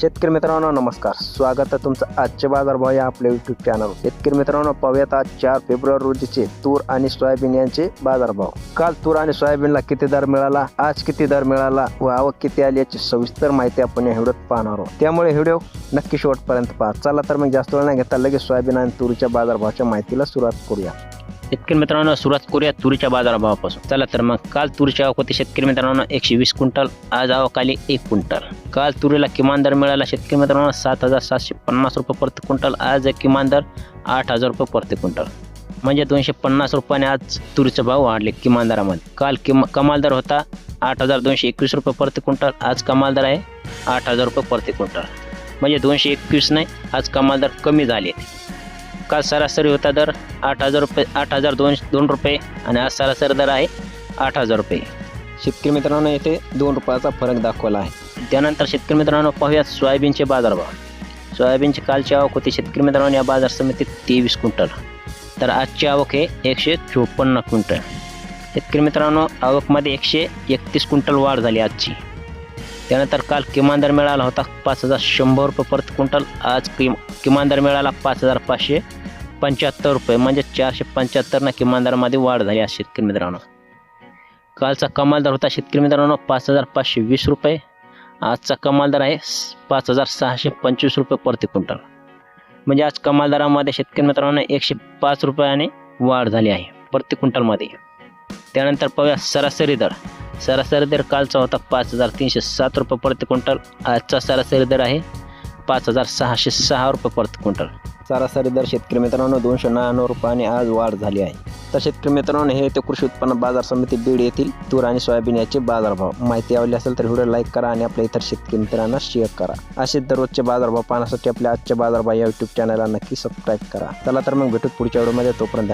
शेतकरी मित्रांनो नमस्कार. स्वागत आहे तुमचं आजचे बाजारभाव या आपल्या युट्यूब चॅनल शेतकरी मित्रांनो पाहूयात आज चार फेब्रुवारी रोजीचे तूर आणि सोयाबीन यांचे बाजारभाव. काल तूर आणि सोयाबीनला किती दर मिळाला? आज किती दर मिळाला? व आवक किती आली याची सविस्तर माहिती आपण या व्हिडिओत पाहणार आहोत. त्यामुळे व्हिडिओ नक्की शेवटपर्यंत पहा. चला तर मग जास्त वेळ नाही घेता लगेच सोयाबीन आणि तुरीच्या बाजारभावाच्या माहितीला सुरुवात करूया. शेतकरी मित्रांनो सुरुवात करूया तुरीच्या बाजारभावापासून. चला तर मग काल तुरीची आवक होती शेतकरी मित्रांनो एकशे वीस क्विंटल आज आवक आली एक क्विंटल. काल तुरीला किमान दर मिळाला शेतकरी मित्रांनो सात हजार सातशे पन्नास रुपये प्रति क्विंटल आज एक किमान दर आठ हजार रुपये प्रति क्विंटल. म्हणजे दोनशे पन्नास रुपयाने आज तुरीचे भाव वाढले किमान दरामध्ये. काल किम कमाल दर होता आठ हजार दोनशे एकवीस रुपये प्रति क्विंटल आज कमाल दर आहे आठ हजार रुपये प्रति क्विंटल. म्हणजे दोनशे एकवीस नाही आज कमाल दर कमी झाले काल सरासरी होता दर आठ हजार रुपये आठ हजार दोन दोन रुपये आणि आज सरासरी दर आहे आठ हजार रुपये. शेतकरी मित्रांनो येथे दोन रुपयाचा फरक दाखवला आहे. त्यानंतर शेतकरी मित्रांनो पाहूया सोयाबीनचे बाजारभाव सोयाबीनची कालची आवक होती शेतकरी मित्रांनो या बाजार समितीत तेवीस क्विंटल. तर आजची आवक आहे एकशे चोपन्न क्विंटल. शेतकरी मित्रांनो आवकमध्ये एकशे एकतीस क्विंटल वाढ झाली आजची. त्यानंतर काल किमान दर मिळाला होता पाच हजार शंभर रुपये प्रति क्विंटल. आज किम किमान दर मिळाला पाच हजार पाचशे पंच्याहत्तर रुपये म्हणजे चारशे पंच्याहत्तरनं किमान दरामध्ये वाढ झाली आज शेतकरी मित्रांनो. कालचा कमाल दर होता शेतकरी मित्रांनो पाच हजार पाचशे वीस रुपये. आजचा कमाल दर आहे पाच हजार सहाशे पंचवीस रुपये प्रति क्विंटल. म्हणजे आज कमाल दरामध्ये शेतकरी मित्रांनो एकशे पाच रुपयाने वाढ झाली आहे प्रति क्विंटलमध्ये. त्यानंतर पाहूया सरासरी दर. सरासरी दर कालचा होता पाच हजार तीनशे सात रुपये प्रति क्विंटल. आजचा सरासरी दर आहे पाच हजार सहाशे सहा रुपये प्रति क्विंटल. सरासरी दर शेतकरी मित्रांनो दोनशे नव्याण्णव रुपयाने आज वाढ झाली आहे. तर शेतकरी मित्रांनो हे ते कृषी उत्पन्न बाजार समिती बीड येथील तूर आणि सोयाबीन याचे बाजारभाव. माहिती आवडली असेल तर व्हिडिओ लाईक करा आणि आपल्या इतर शेतकरी मित्रांना शेअर करा. असे दररोजचे बाजारभाव पाहण्यासाठी आपल्या आजच्या बाजारभाव या युट्यूब चॅनलला नक्की सबस्क्राईब करा. चला तर मग भेटू पुढच्या व्हिडिओमध्ये. तोपर्यंत